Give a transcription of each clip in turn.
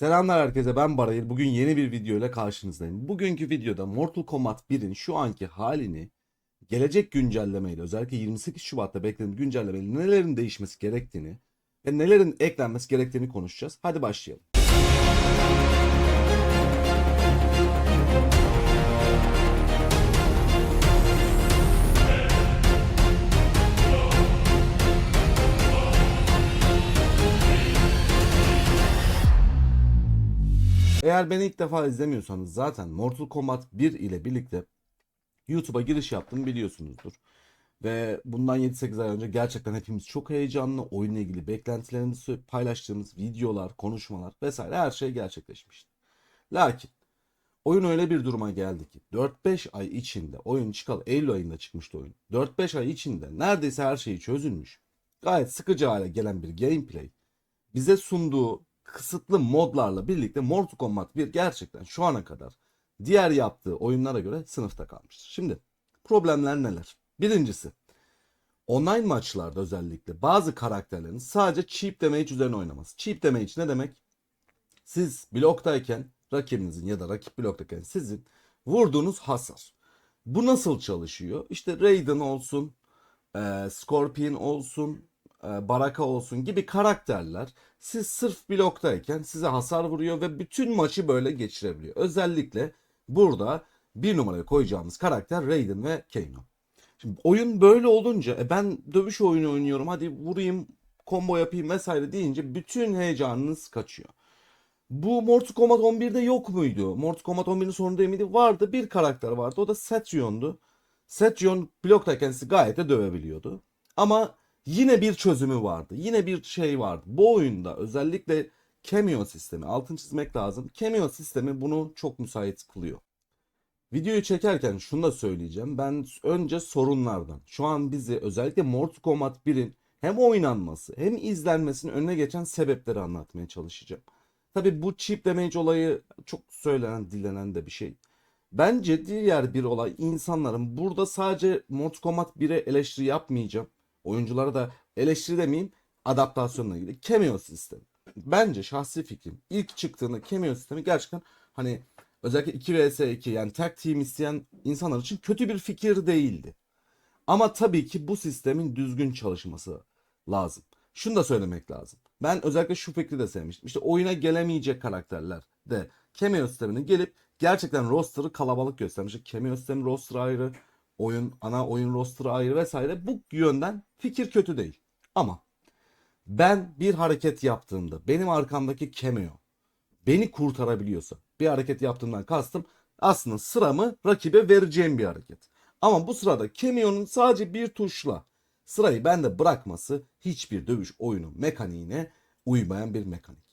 Selamlar herkese ben Barayır. Bugün yeni bir video ile karşınızdayım. Bugünkü videoda Mortal Kombat 1'in şu anki halini gelecek güncellemeyle özellikle 28 Şubat'ta beklenen güncellemeyle nelerin değişmesi gerektiğini ve nelerin eklenmesi gerektiğini konuşacağız. Hadi başlayalım. Eğer beni ilk defa izlemiyorsanız zaten Mortal Kombat 1 ile birlikte YouTube'a giriş yaptım biliyorsunuzdur. Ve bundan 7-8 ay önce gerçekten hepimiz çok heyecanlı oyunla ilgili beklentilerimizi paylaştığımız videolar, konuşmalar vesaire her şey gerçekleşmişti. Lakin oyun öyle bir duruma geldi ki 4-5 ay içinde oyun çıkalı Eylül ayında çıkmıştı oyun. 4-5 ay içinde neredeyse her şeyi çözülmüş. Gayet sıkıcı hale gelen bir gameplay bize sunduğu kısıtlı modlarla birlikte Mortal Kombat 1 gerçekten şu ana kadar diğer yaptığı oyunlara göre sınıfta kalmıştır. Şimdi problemler neler? Birincisi online maçlarda özellikle bazı karakterlerin sadece cheap damage üzerine oynaması. Cheap damage ne demek? Siz bloktayken rakibinizin ya da rakip bloktayken sizin vurduğunuz hasar. Bu nasıl çalışıyor? İşte Raiden olsun, Scorpion olsun, Baraka olsun gibi karakterler siz sırf bloktayken size hasar vuruyor ve bütün maçı böyle geçirebiliyor. Özellikle burada bir numaraya koyacağımız karakter Raiden ve Kano. Şimdi oyun böyle olunca e ben dövüş oyunu oynuyorum hadi vurayım combo yapayım vesaire deyince bütün heyecanınız kaçıyor. Bu Mortal Kombat 11'de yok muydu? Mortal Kombat 11'in sonunda miydi? Vardı. Bir karakter vardı. O da Setion'du. Setion bloktayken sizi gayet de dövebiliyordu. Ama yine bir çözümü vardı. Yine bir şey vardı. Bu oyunda özellikle cameo sistemi, altın çizmek lazım. Cameo sistemi bunu çok müsait kılıyor. Videoyu çekerken şunu da söyleyeceğim. Ben önce sorunlardan, şu an bizi özellikle Mortal Kombat 1'in hem oynanması hem izlenmesinin önüne geçen sebepleri anlatmaya çalışacağım. Tabi bu cheap damage olayı çok söylenen, dilenen de bir şey. Bence diğer bir olay insanların burada sadece Mortal Kombat 1'e eleştiri yapmayacağım. Oyunculara da eleştiri demeyeyim adaptasyonla ilgili. Cameo sistemi. Bence şahsi fikrim ilk çıktığında cameo sistemi gerçekten hani özellikle 2 vs 2 yani tag team isteyen insanlar için kötü bir fikir değildi. Ama tabii ki bu sistemin düzgün çalışması lazım. Şunu da söylemek lazım. Ben özellikle şu fikri de sevmiştim. İşte oyuna gelemeyecek karakterler de cameo sistemine gelip gerçekten roster'ı kalabalık göstermiş. Cameo sistemi roster ayrı, oyun ana oyun roster'ı ayrı vesaire. Bu yönden fikir kötü değil. Ama ben bir hareket yaptığımda benim arkamdaki cameo beni kurtarabiliyorsa bir hareket yaptığımdan kastım aslında sıramı rakibe vereceğim bir hareket. Ama bu sırada cameo'nun sadece bir tuşla sırayı bende bırakması hiçbir dövüş oyunu mekaniğine uymayan bir mekanik.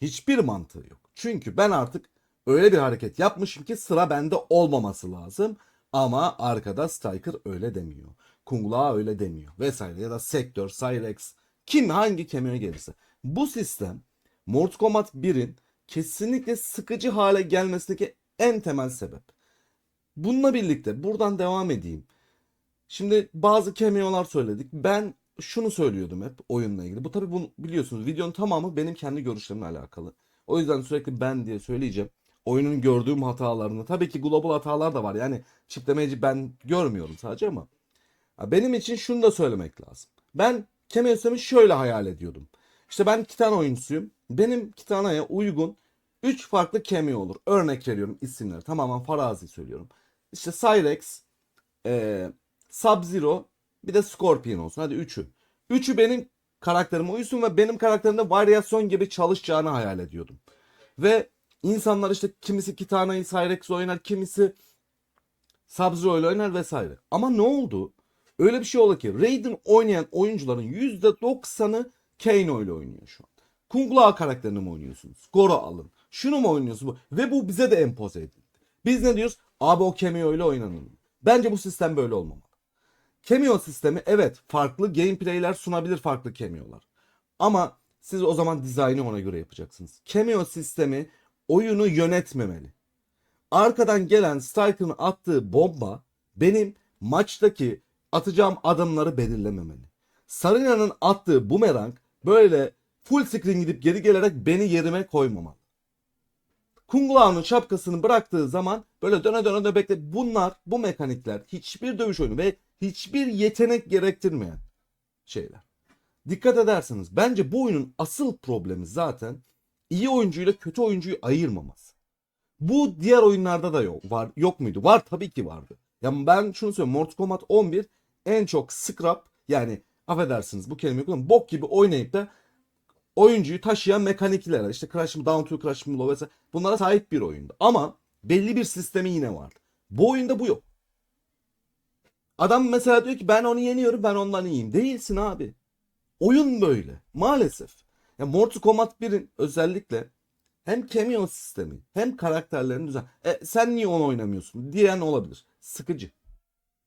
Hiçbir mantığı yok. Çünkü ben artık öyle bir hareket yapmışım ki sıra bende olmaması lazım. Ama arkada Striker öyle demiyor. Kung Lao öyle demiyor vesaire ya da Sektör, Cyrex kim hangi kemiğe gelirse. Bu sistem Mortal Kombat 1'in kesinlikle sıkıcı hale gelmesindeki en temel sebep. Bununla birlikte buradan devam edeyim. Şimdi bazı cameo'lar söyledik. Ben şunu söylüyordum hep oyunla ilgili. Bu tabii bunu biliyorsunuz videonun tamamı benim kendi görüşlerimle alakalı. O yüzden sürekli ben diye söyleyeceğim. Oyunun gördüğüm hatalarını. Tabii ki global hatalar da var. Yani çiplemeyici ben görmüyorum sadece ama. Benim için şunu da söylemek lazım. Ben sistemi şöyle hayal ediyordum. İşte ben Kitana oyuncusuyum. Benim Kitana'ya uygun 3 farklı cameo olur. Örnek veriyorum isimleri. Tamamen farazi söylüyorum. İşte Cyrex, e, Sub-Zero bir de Scorpion olsun. Hadi üçü. Üçü benim karakterime uysun ve benim karakterimde varyasyon gibi çalışacağını hayal ediyordum. Ve insanlar işte kimisi Kitana'yı Cyrex oynar, kimisi Sub-Zero ile oynar vesaire. Ama ne oldu? Öyle bir şey oldu ki Raiden oynayan oyuncuların %90'ı Kano ile oynuyor şu an. Kung Lao karakterini mi oynuyorsunuz? Goro alın. Şunu mu oynuyorsunuz? Ve bu bize de empoze edildi. Biz ne diyoruz? Abi o cameo ile oynanır. Bence bu sistem böyle olmamalı. Cameo sistemi evet farklı gameplay'ler sunabilir farklı cameo'lar. Ama siz o zaman dizaynı ona göre yapacaksınız. Cameo sistemi oyunu yönetmemeli. Arkadan gelen Striker'ın attığı bomba benim maçtaki atacağım adımları belirlememeli. Sarina'nın attığı bumerang böyle full screen gidip geri gelerek beni yerime koymamalı. Kung Lao'nun şapkasını bıraktığı zaman böyle döne döne döne bekle. Bunlar bu mekanikler hiçbir dövüş oyunu ve hiçbir yetenek gerektirmeyen şeyler. Dikkat ederseniz bence bu oyunun asıl problemi zaten iyi oyuncuyla kötü oyuncuyu ayırmaması. Bu diğer oyunlarda da yok var yok muydu? Var tabii ki vardı. Yani ben şunu söyleyeyim Mortal Kombat 11 en çok scrap yani affedersiniz bu kelimeyi kullanıyorum. Bok gibi oynayıp da oyuncuyu taşıyan mekanikler işte Crash Down to Crash Blow vesaire bunlara sahip bir oyundu. Ama belli bir sistemi yine vardı. Bu oyunda bu yok. Adam mesela diyor ki ben onu yeniyorum ben ondan iyiyim. Değilsin abi. Oyun böyle. Maalesef. Ya Mortal Kombat 1'in özellikle hem cameo sistemi hem karakterlerin düzen. E, sen niye onu oynamıyorsun diyen olabilir. Sıkıcı.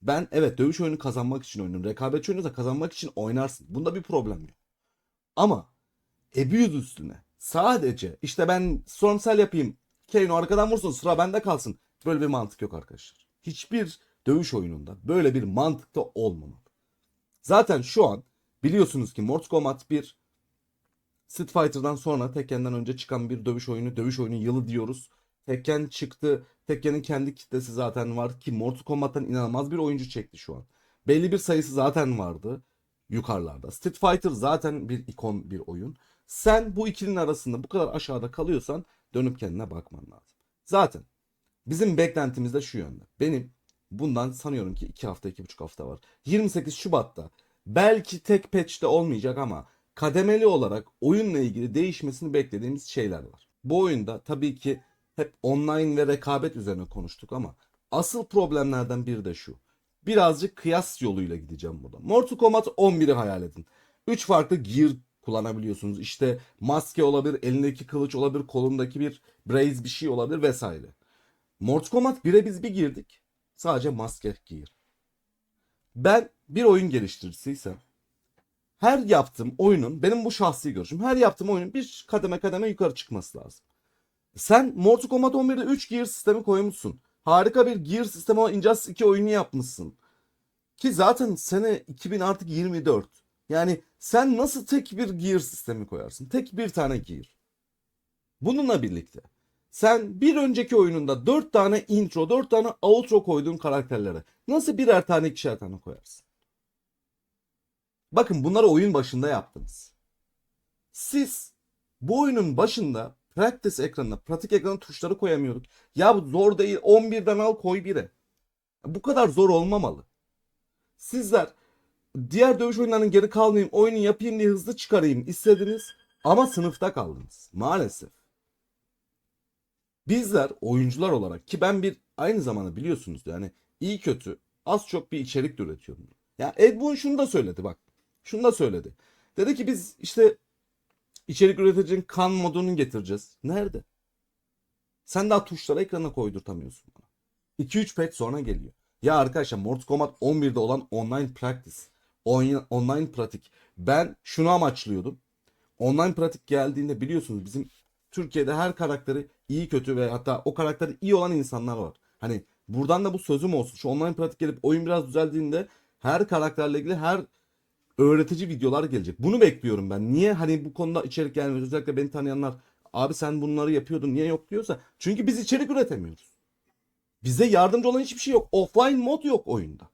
Ben evet dövüş oyunu kazanmak için oynuyorum. Rekabetçi oyunu da kazanmak için oynarsın. Bunda bir problem yok. Ama abuse üstüne sadece işte ben Stormcell yapayım. Kano arkadan vursun sıra bende kalsın. Böyle bir mantık yok arkadaşlar. Hiçbir dövüş oyununda böyle bir mantıkta olmamalı. Zaten şu an biliyorsunuz ki Mortal Kombat 1 Street Fighter'dan sonra Tekken'den önce çıkan bir dövüş oyunu. Dövüş oyunu yılı diyoruz. Tekken çıktı. Tekken'in kendi kitlesi zaten var ki Mortal Kombat'tan inanılmaz bir oyuncu çekti şu an. Belli bir sayısı zaten vardı yukarılarda. Street Fighter zaten bir ikon bir oyun. Sen bu ikilinin arasında bu kadar aşağıda kalıyorsan dönüp kendine bakman lazım. Zaten bizim beklentimiz de şu yönde. Benim bundan sanıyorum ki 2 hafta 2,5 hafta var. 28 Şubat'ta belki tek patch'te olmayacak ama kademeli olarak oyunla ilgili değişmesini beklediğimiz şeyler var. Bu oyunda tabii ki hep online ve rekabet üzerine konuştuk ama asıl problemlerden biri de şu. Birazcık kıyas yoluyla gideceğim burada. Mortal Kombat 11'i hayal edin. 3 farklı gear kullanabiliyorsunuz. İşte maske olabilir, elindeki kılıç olabilir, kolundaki bir brace bir şey olabilir vesaire. Mortal Kombat 1'e biz bir girdik. Sadece maske gear. Ben bir oyun geliştiriciysem her yaptığım oyunun benim bu şahsi görüşüm. Her yaptığım oyunun bir kademe kademe yukarı çıkması lazım. Sen Mortal Kombat 11'de 3 gear sistemi koymuşsun. Harika bir gear sistemi olan Injustice 2 oyunu yapmışsın. Ki zaten sene 2000 artık 24. Yani sen nasıl tek bir gear sistemi koyarsın? Tek bir tane gear. Bununla birlikte sen bir önceki oyununda 4 tane intro, 4 tane outro koyduğun karakterlere nasıl birer tane ikişer tane koyarsın? Bakın bunları oyun başında yaptınız. Siz bu oyunun başında practice ekranına, pratik ekranına tuşları koyamıyorduk. Ya bu zor değil 11'den al koy 1'e. Bu kadar zor olmamalı. Sizler diğer dövüş oyunlarının geri kalmayayım, oyunu yapayım diye hızlı çıkarayım istediniz ama sınıfta kaldınız. Maalesef. Bizler oyuncular olarak ki ben bir aynı zamanda biliyorsunuz yani iyi kötü az çok bir içerik de üretiyorum. Ya Ed Boon şunu da söyledi bak. Şunu da söyledi. Dedi ki biz işte içerik üreticinin kan modunu getireceğiz. Nerede? Sen daha tuşları ekrana koydurtamıyorsun bana. 2-3 patch sonra geliyor. Ya arkadaşlar Mortal Kombat 11'de olan online practice, online pratik. Ben şunu amaçlıyordum. Online pratik geldiğinde biliyorsunuz bizim Türkiye'de her karakteri iyi kötü ve hatta o karakteri iyi olan insanlar var. Hani buradan da bu sözüm olsun. Şu online pratik gelip oyun biraz düzeldiğinde her karakterle ilgili her öğretici videolar gelecek. Bunu bekliyorum ben. Niye hani bu konuda içerik gelmiyor? Özellikle beni tanıyanlar abi sen bunları yapıyordun niye yok diyorsa. Çünkü biz içerik üretemiyoruz. Bize yardımcı olan hiçbir şey yok. Offline mod yok oyunda.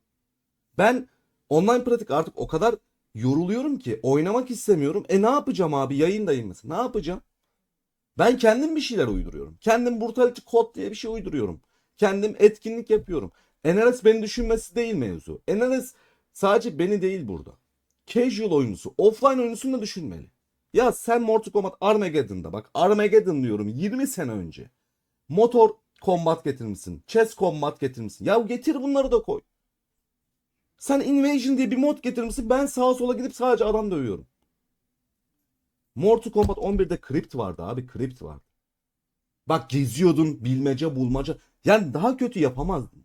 Ben online pratik artık o kadar yoruluyorum ki oynamak istemiyorum. E ne yapacağım abi yayındayım mesela. Ne yapacağım? Ben kendim bir şeyler uyduruyorum. Kendim Brutality Code diye bir şey uyduruyorum. Kendim etkinlik yapıyorum. NRS beni düşünmesi değil mevzu. NRS sadece beni değil burada. Casual oyuncusu, offline oyuncusunu da düşünmeli. Ya sen Mortal Kombat Armageddon'da bak Armageddon diyorum 20 sene önce. Motor combat getirmişsin. Chess combat getirmişsin. Ya getir bunları da koy. Sen Invasion diye bir mod getirmişsin. Ben sağa sola gidip sadece adam dövüyorum. Mortal Kombat 11'de Crypt vardı abi. Crypt vardı. Bak geziyordun bilmece bulmaca. Yani daha kötü yapamazdın.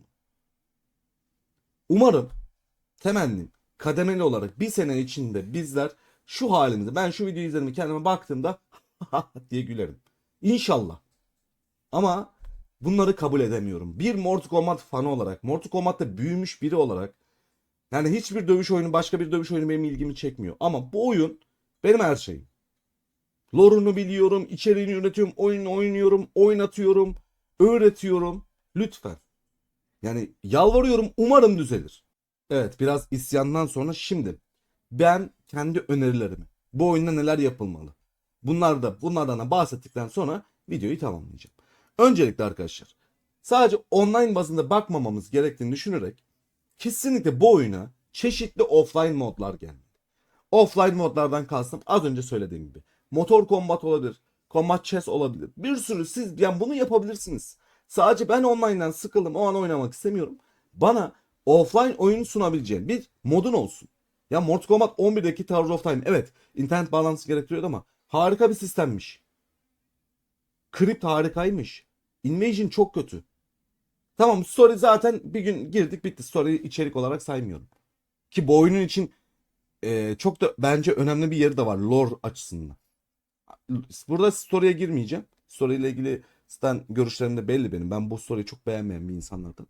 Umarım temennim kademeli olarak bir sene içinde bizler şu halimizde ben şu videoyu izledim kendime baktığımda diye gülerim. İnşallah. Ama bunları kabul edemiyorum. Bir Mortal Kombat fanı olarak, Mortal Kombat'ta büyümüş biri olarak yani hiçbir dövüş oyunu başka bir dövüş oyunu benim ilgimi çekmiyor. Ama bu oyun benim her şeyim. Lore'unu biliyorum, içeriğini üretiyorum, oyunu oynuyorum, oynatıyorum, öğretiyorum. Lütfen. Yani yalvarıyorum umarım düzelir. Evet biraz isyandan sonra şimdi ben kendi önerilerimi bu oyunda neler yapılmalı bunlar da bunlardan da bahsettikten sonra videoyu tamamlayacağım. Öncelikle arkadaşlar sadece online bazında bakmamamız gerektiğini düşünerek kesinlikle bu oyuna çeşitli offline modlar gelmeli. Offline modlardan kastım az önce söylediğim gibi. Motor combat olabilir, combat chess olabilir. Bir sürü siz yani bunu yapabilirsiniz. Sadece ben online'dan sıkıldım o an oynamak istemiyorum. Bana offline oyun sunabileceğin bir modun olsun. Ya Mortal Kombat 11'deki Tower of Time evet internet bağlantısı gerektiriyordu ama harika bir sistemmiş. Crypt harikaymış. Invasion çok kötü. Tamam story zaten bir gün girdik bitti. Story içerik olarak saymıyorum. Ki bu oyunun için e, çok da bence önemli bir yeri de var lore açısından. Burada story'e girmeyeceğim. Story ile ilgili zaten görüşlerim de belli benim. Ben bu story'yi çok beğenmeyen bir insanlardan.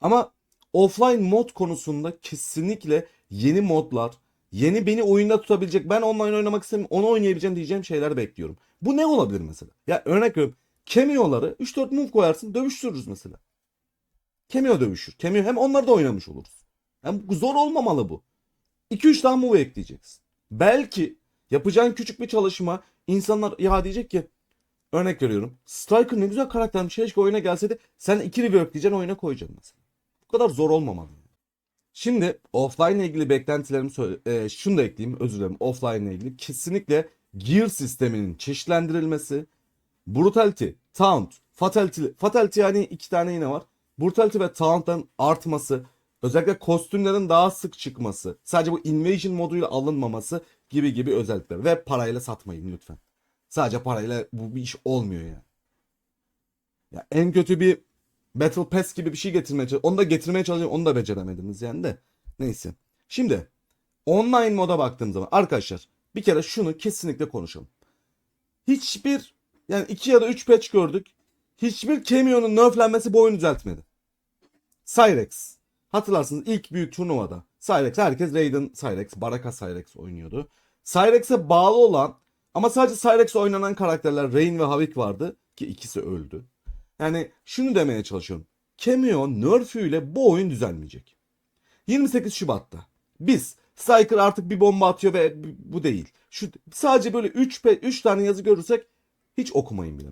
Ama offline mod konusunda kesinlikle yeni modlar, yeni beni oyunda tutabilecek, ben online oynamak istemiyorum, onu oynayabileceğim diyeceğim şeyler bekliyorum. Bu ne olabilir mesela? Ya örnek veriyorum. Cameo'ları 3-4 move koyarsın, dövüştürürüz mesela. Cameo dövüşür. Cameo hem onları da oynamış oluruz. Hem zor olmamalı bu. 2-3 daha move ekleyeceksin. Belki yapacağın küçük bir çalışma insanlar ya diyecek ki örnek veriyorum. Striker ne güzel karaktermiş. Keşke oyuna gelseydi. Sen 2 rework diyeceksin oyuna koyacaksın mesela. Kadar zor olmamalı. Şimdi offline ile ilgili beklentilerimi söyle, e, şunu da ekleyeyim özür dilerim offline ile ilgili kesinlikle gear sisteminin çeşitlendirilmesi, brutality, taunt, fatality, fatality yani iki tane yine var. Brutality ve taunt'ın artması, özellikle kostümlerin daha sık çıkması, sadece bu invasion moduyla alınmaması gibi gibi özellikler ve parayla satmayın lütfen. Sadece parayla bu bir iş olmuyor yani. Ya en kötü bir Battle Pass gibi bir şey getirmeye çalışıyorum. Onu da getirmeye çalışıyorum. Onu da beceremediniz yani de. Neyse. Şimdi online moda baktığım zaman arkadaşlar bir kere şunu kesinlikle konuşalım. Hiçbir yani iki ya da üç patch gördük. Hiçbir cameo'nun nerflenmesi bu oyunu düzeltmedi. Cyrex. Hatırlarsınız ilk büyük turnuvada. Cyrex herkes Raiden Cyrex, Baraka Cyrex oynuyordu. Cyrex'e bağlı olan ama sadece Cyrex oynanan karakterler Rain ve Havik vardı ki ikisi öldü. Yani şunu demeye çalışıyorum. Cameo nerf'üyle bu oyun düzelmeyecek. 28 Şubat'ta biz Striker artık bir bomba atıyor ve bu değil. Şu sadece böyle 3 3 tane yazı görürsek hiç okumayın bile.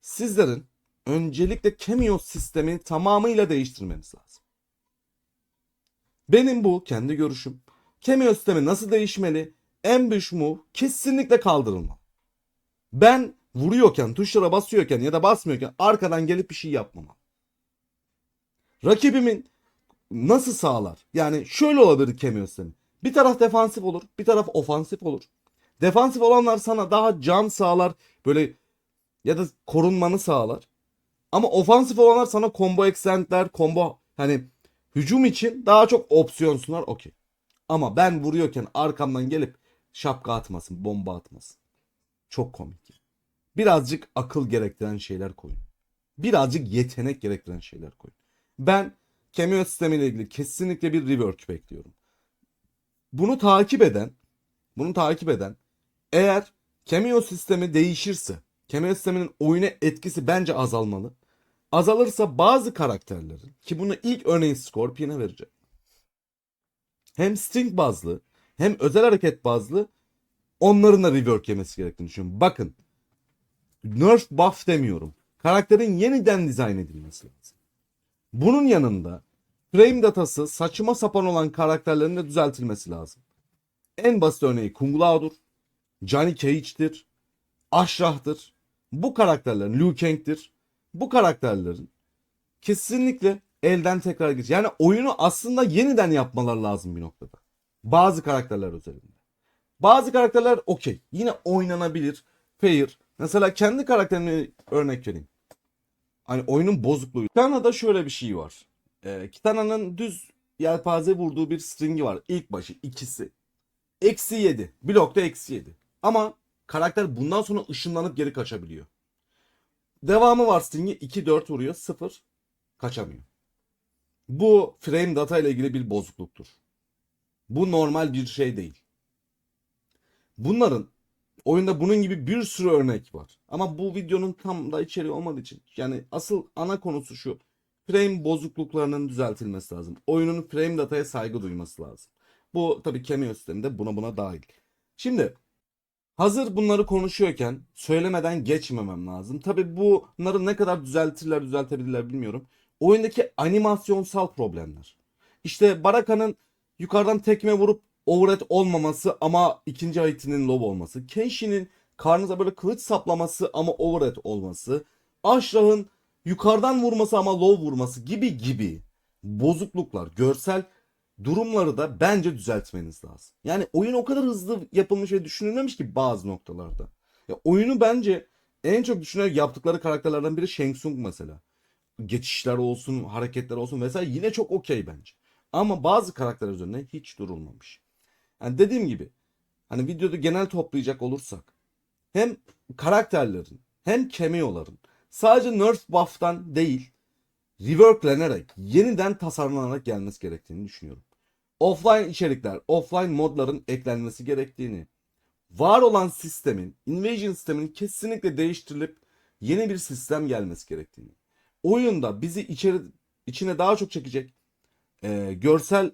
Sizlerin öncelikle Cameo sistemini tamamıyla değiştirmeniz lazım. Benim bu kendi görüşüm. Cameo sistemi nasıl değişmeli? Ambush move kesinlikle kaldırılmalı. Ben vuruyorken, tuşlara basıyorken ya da basmıyorken arkadan gelip bir şey yapmamam. Rakibimin nasıl sağlar? Yani şöyle olabilir cameo sistemi. Bir taraf defansif olur, bir taraf ofansif olur. Defansif olanlar sana daha can sağlar, böyle ya da korunmanı sağlar. Ama ofansif olanlar sana combo extendler, combo hani hücum için daha çok opsiyon sunar okey. Ama ben vuruyorken arkamdan gelip şapka atmasın, bomba atmasın. Çok komik. Birazcık akıl gerektiren şeyler koyun. Birazcık yetenek gerektiren şeyler koyun. Ben cameo sistemiyle ilgili kesinlikle bir rework bekliyorum. Bunu takip eden, bunu takip eden eğer cameo sistemi değişirse, cameo sisteminin oyuna etkisi bence azalmalı. Azalırsa bazı karakterlerin ki bunu ilk örneğin Scorpion'a vereceğim. Hem string bazlı hem özel hareket bazlı onların da rework yemesi gerektiğini düşünüyorum. Bakın nerf buff demiyorum. Karakterin yeniden dizayn edilmesi lazım. Bunun yanında frame datası saçma sapan olan karakterlerin de düzeltilmesi lazım. En basit örneği Kung Lao'dur. Johnny Cage'dir. Ashrah'tır. Bu karakterlerin Liu Kang'tir. Bu karakterlerin kesinlikle elden tekrar geç. Yani oyunu aslında yeniden yapmalar lazım bir noktada. Bazı karakterler özelinde. Bazı karakterler okey. Yine oynanabilir. Fair. Mesela kendi karakterimi örnek vereyim. Hani oyunun bozukluğu. Kitana'da şöyle bir şey var. Ee, Kitana'nın düz yelpaze vurduğu bir stringi var. İlk başı ikisi. Eksi 7. Blokta eksi 7. Ama karakter bundan sonra ışınlanıp geri kaçabiliyor. Devamı var stringi 2-4 vuruyor 0 kaçamıyor. Bu frame data ile ilgili bir bozukluktur. Bu normal bir şey değil. Bunların Oyunda bunun gibi bir sürü örnek var. Ama bu videonun tam da içeriği olmadığı için yani asıl ana konusu şu. Frame bozukluklarının düzeltilmesi lazım. Oyunun frame dataya saygı duyması lazım. Bu tabii Cameo sisteminde buna buna dahil. Şimdi hazır bunları konuşuyorken söylemeden geçmemem lazım. Tabii bunları ne kadar düzeltirler düzeltebilirler bilmiyorum. Oyundaki animasyonsal problemler. İşte Baraka'nın yukarıdan tekme vurup overhead olmaması ama ikinci item'inin low olması. Kenshi'nin karnınıza böyle kılıç saplaması ama overhead olması. Ashra'nın yukarıdan vurması ama low vurması gibi gibi bozukluklar, görsel durumları da bence düzeltmeniz lazım. Yani oyun o kadar hızlı yapılmış ve düşünülmemiş ki bazı noktalarda. Ya oyunu bence en çok düşünerek yaptıkları karakterlerden biri Shang Tsung mesela. Geçişler olsun, hareketler olsun vesaire yine çok okey bence. Ama bazı karakterler üzerine hiç durulmamış. Yani dediğim gibi hani videoda genel toplayacak olursak hem karakterlerin hem cameo'ların sadece nerf buff'tan değil reworklenerek yeniden tasarlanarak gelmesi gerektiğini düşünüyorum. Offline içerikler, offline modların eklenmesi gerektiğini, var olan sistemin, invasion sisteminin kesinlikle değiştirilip yeni bir sistem gelmesi gerektiğini, oyunda bizi içeri içine daha çok çekecek e, görsel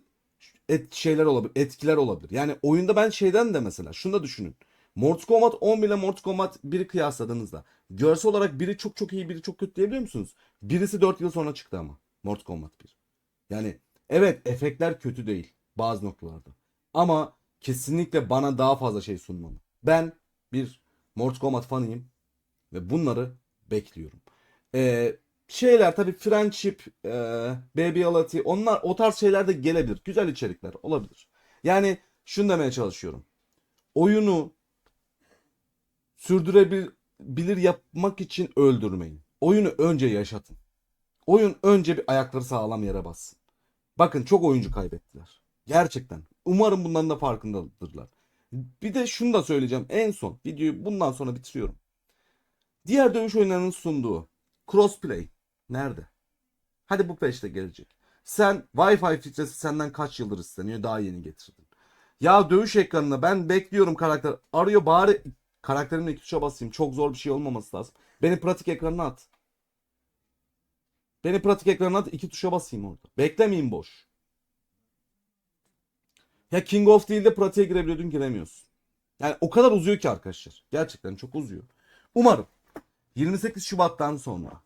et, şeyler olabilir, etkiler olabilir. Yani oyunda ben şeyden de mesela şunu da düşünün. Mortal Kombat 10 ile Mortal Kombat 1'i kıyasladığınızda görsel olarak biri çok çok iyi biri çok kötü diyebiliyor musunuz? Birisi 4 yıl sonra çıktı ama Mortal Kombat 1. Yani evet efektler kötü değil bazı noktalarda. Ama kesinlikle bana daha fazla şey sunmalı. Ben bir Mortal Kombat fanıyım ve bunları bekliyorum. Ee, şeyler tabii Friendship, e, Baby Alati onlar o tarz şeyler de gelebilir. Güzel içerikler olabilir. Yani şunu demeye çalışıyorum. Oyunu sürdürebilir yapmak için öldürmeyin. Oyunu önce yaşatın. Oyun önce bir ayakları sağlam yere bassın. Bakın çok oyuncu kaybettiler. Gerçekten. Umarım bundan da farkındadırlar. Bir de şunu da söyleyeceğim. En son videoyu bundan sonra bitiriyorum. Diğer dövüş oyunlarının sunduğu crossplay nerede? Hadi bu peşte gelecek. Sen Wi-Fi filtresi senden kaç yıldır isteniyor daha yeni getirdin. Ya dövüş ekranına ben bekliyorum karakter arıyor bari karakterimle iki tuşa basayım. Çok zor bir şey olmaması lazım. Beni pratik ekranına at. Beni pratik ekranına at iki tuşa basayım orada. Beklemeyin boş. Ya King of değil de pratiğe girebiliyordun giremiyorsun. Yani o kadar uzuyor ki arkadaşlar. Gerçekten çok uzuyor. Umarım 28 Şubat'tan sonra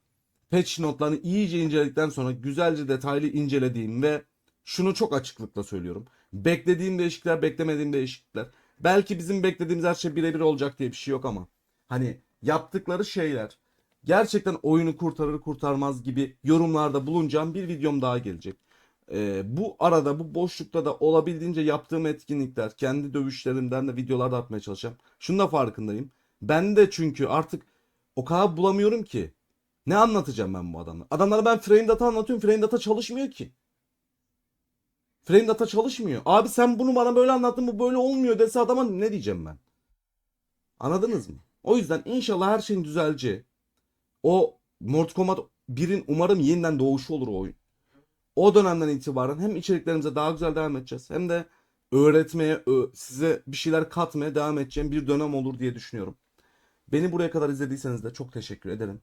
patch notlarını iyice inceledikten sonra güzelce detaylı incelediğim ve şunu çok açıklıkla söylüyorum. Beklediğim değişiklikler, beklemediğim değişiklikler. Belki bizim beklediğimiz her şey birebir olacak diye bir şey yok ama hani yaptıkları şeyler gerçekten oyunu kurtarır kurtarmaz gibi yorumlarda bulunacağım bir videom daha gelecek. Ee, bu arada bu boşlukta da olabildiğince yaptığım etkinlikler kendi dövüşlerimden de videolar da atmaya çalışacağım. Şunu da farkındayım. Ben de çünkü artık o kadar bulamıyorum ki. Ne anlatacağım ben bu adamlara? Adamlara ben frame data anlatıyorum. Frame data çalışmıyor ki. Frame data çalışmıyor. Abi sen bunu bana böyle anlattın bu böyle olmuyor dese adama ne diyeceğim ben? Anladınız mı? O yüzden inşallah her şeyin düzeleceği. O Mortal Kombat 1'in umarım yeniden doğuşu olur o oyun. O dönemden itibaren hem içeriklerimize daha güzel devam edeceğiz hem de öğretmeye, size bir şeyler katmaya devam edeceğim bir dönem olur diye düşünüyorum. Beni buraya kadar izlediyseniz de çok teşekkür ederim.